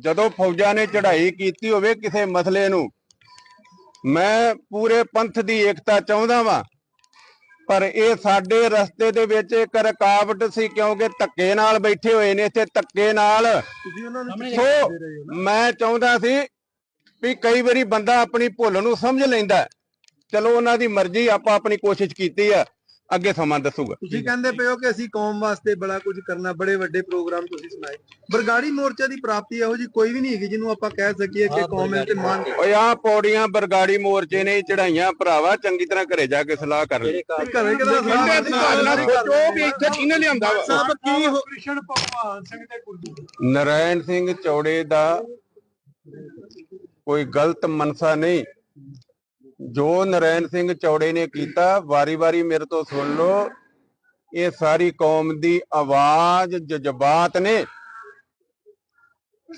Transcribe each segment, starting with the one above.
ਜਦੋਂ ਫੌਜਾਂ ਨੇ ਚੜ੍ਹਾਈ ਕੀਤੀ ਹੋਵੇ ਕਿਸੇ ਮਸਲੇ ਨੂੰ ਮੈਂ ਪੂਰੇ ਪੰਥ ਦੀ ਏਕਤਾ ਚਾਹੁੰਦਾ ਵਾਂ ਪਰ ਇਹ ਸਾਡੇ ਰਸਤੇ ਦੇ ਵਿੱਚ ਇੱਕ ਰੁਕਾਵਟ ਸੀ ਕਿਉਂਕਿ ਧੱਕੇ ਨਾਲ ਬੈਠੇ ਹੋਏ ਨੇ ਇੱਥੇ ਧੱਕੇ ਨਾਲ ਸੋ ਮੈਂ ਚਾਹੁੰਦਾ ਸੀ ਵੀ ਕਈ ਵਾਰੀ ਬੰਦਾ ਆਪਣੀ ਭੁੱਲ ਨੂੰ ਸਮਝ ਲੈਂਦਾ। ਚਲੋ ਉਹਨਾਂ ਦੀ ਮਰਜ਼ੀ ਆਪਾਂ ਆਪਣੀ ਕੋਸ਼ਿਸ਼ ਕੀਤੀ ਆ ਅੱਗੇ ਸਮਾਂ ਦੱਸੂਗਾ। ਤੁਸੀਂ ਕਹਿੰਦੇ ਪਏ ਹੋ ਕਿ ਅਸੀਂ ਕੌਮ ਵਾਸਤੇ ਬੜਾ ਕੁਝ ਕਰਨਾ ਬੜੇ ਵੱਡੇ ਪ੍ਰੋਗਰਾਮ ਤੁਸੀਂ ਸੁਣਾਏ। ਬਰਗਾੜੀ ਮੋਰਚਾ ਦੀ ਪ੍ਰਾਪਤੀ ਇਹੋ ਜੀ ਕੋਈ ਵੀ ਨਹੀਂ ਹੈਗੀ ਜਿਹਨੂੰ ਆਪਾਂ ਕਹਿ ਸਕੀਏ ਕਿ ਕੌਮ ਇਸ ਤੇ ਮਾਨ ਓਏ ਆ ਪੌੜੀਆਂ ਬਰਗਾੜੀ ਮੋਰਚੇ ਨੇ ਚੜਾਈਆਂ ਭਰਾਵਾ ਚੰਗੀ ਤਰ੍ਹਾਂ ਘਰੇ ਜਾ ਕੇ ਸਲਾਹ ਕਰ ਲਈ ਘਰੇ ਕਿਹਦਾ ਨਾ ਸੋਚੋ ਵੀ ਇੱਥੇ ਕਿਹਨੇ ਲਿਆਂਦਾ ਵਾ? ਸਭ ਕੀ ਹੋ ਕ੍ਰਿਸ਼ਨ ਭਗਵਾਨ ਸਿੰਘ ਦੇ ਗੁਰੂ ਨਰਾਇਣ ਸਿੰਘ ਚੌੜੇ ਦਾ ਕੋਈ ਗਲਤ ਮਨਸਾ ਨਹੀਂ। ਜੋ ਨਰਾਇਣ ਸਿੰਘ ਚੌੜੇ ਨੇ ਕੀਤਾ, ਵਾਰੀ-ਵਾਰੀ ਮੇਰੇ ਤੋਂ ਸੁਣ ਲਓ। ਇਹ ਸਾਰੀ ਕੌਮ ਦੀ ਆਵਾਜ਼ ਜਜ਼ਬਾਤ ਨੇ।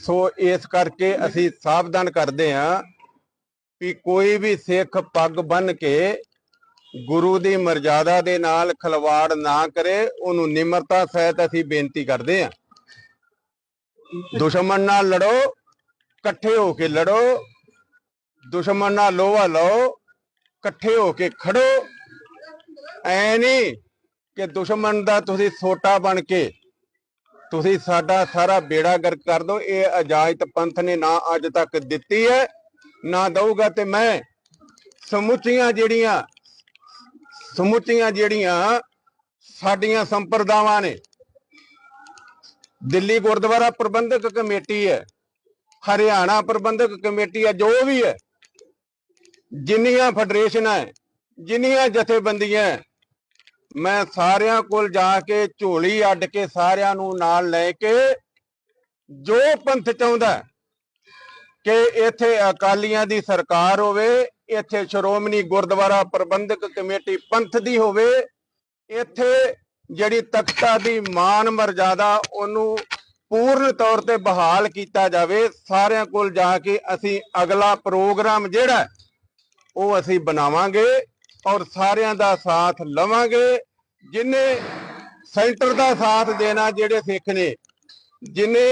ਸੋ ਇਸ ਕਰਕੇ ਅਸੀਂ ਸਾਵਧਾਨ ਕਰਦੇ ਹਾਂ ਕਿ ਕੋਈ ਵੀ ਸਿੱਖ ਪੱਗ ਬੰਨ ਕੇ ਗੁਰੂ ਦੀ ਮਰਜ਼ਾਦਾ ਦੇ ਨਾਲ ਖਲਵਾੜ ਨਾ ਕਰੇ, ਉਹਨੂੰ ਨਿਮਰਤਾ ਸਹਿਤ ਅਸੀਂ ਬੇਨਤੀ ਕਰਦੇ ਹਾਂ। ਦੁਸ਼ਮਣ ਨਾਲ ਲੜੋ, ਇਕੱਠੇ ਹੋ ਕੇ ਲੜੋ। ਦੁਸ਼ਮਣ ਨਾਲ ਲੋਹਾ ਲਓ, ਇਕੱਠੇ ਹੋ ਕੇ ਖੜੋ। ਐ ਨਹੀਂ ਕਿ ਦੁਸ਼ਮਣ ਦਾ ਤੁਸੀਂ ਸੋਟਾ ਬਣ ਕੇ, ਤੁਸੀਂ ਸਾਡਾ ਸਾਰਾ ਬੇੜਾ ਗਰਕ ਕਰ ਦੋ ਇਹ ਇਜਾਜ਼ਤ ਪੰਥ ਨੇ ਨਾ ਅੱਜ ਤੱਕ ਦਿੱਤੀ ਹੈ, ਨਾ ਦਊਗਾ ਤੇ ਮੈਂ ਸਮੁੱਚੀਆਂ ਜਿਹੜੀਆਂ ਸਮੁੱਚੀਆਂ ਜਿਹੜੀਆਂ ਸਾਡੀਆਂ ਸੰਪਰਦਾਵਾਂ ਨੇ, ਦਿੱਲੀ ਗੁਰਦੁਆਰਾ ਪ੍ਰਬੰਧਕ ਕਮੇਟੀ ਹੈ, ਹਰਿਆਣਾ ਪ੍ਰਬੰਧਕ ਕਮੇਟੀ ਹੈ, ਜੋ ਵੀ ਹੈ ਜਿੰਨੀਆਂ ਫੈਡਰੇਸ਼ਨਾਂ ਜਿੰਨੀਆਂ ਜਥੇਬੰਦੀਆਂ ਮੈਂ ਸਾਰਿਆਂ ਕੋਲ ਜਾ ਕੇ ਝੋਲੀ ਅੱਡ ਕੇ ਸਾਰਿਆਂ ਨੂੰ ਨਾਲ ਲੈ ਕੇ ਜੋ ਪੰਥ ਚਾਹੁੰਦਾ ਕਿ ਇੱਥੇ ਅਕਾਲੀਆਂ ਦੀ ਸਰਕਾਰ ਹੋਵੇ, ਇੱਥੇ ਸ਼੍ਰੋਮਣੀ ਗੁਰਦੁਆਰਾ ਪ੍ਰਬੰਧਕ ਕਮੇਟੀ ਪੰਥ ਦੀ ਹੋਵੇ, ਇੱਥੇ ਜਿਹੜੀ ਤਖਤਾ ਦੀ ਮਾਨ ਮਰਜ਼ਾਦਾ ਉਹਨੂੰ ਪੂਰਨ ਤੌਰ ਤੇ ਬਹਾਲ ਕੀਤਾ ਜਾਵੇ, ਸਾਰਿਆਂ ਕੋਲ ਜਾ ਕੇ ਅਸੀਂ ਅਗਲਾ ਪ੍ਰੋਗਰਾਮ ਜਿਹੜਾ ਉਹ ਅਸੀਂ ਬਣਾਵਾਂਗੇ ਔਰ ਸਾਰਿਆਂ ਦਾ ਸਾਥ ਲਵਾਂਗੇ, ਜਿਨੇ ਸੈਂਟਰ ਦਾ ਸਾਥ ਦੇਣਾ ਜਿਹੜੇ ਸਿੱਖ ਨੇ, ਜਿਨੇ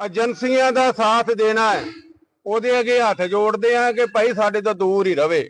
ਏਜੰਸੀਆਂ ਦਾ ਸਾਥ ਦੇਣਾ ਹੈ, ਉਹਦੇ ਅੱਗੇ ਹੱਥ ਜੋੜਦੇ ਆ ਕਿ ਭਾਈ ਸਾਡੇ ਤੋਂ ਦੂਰ ਹੀ ਰਵੇ।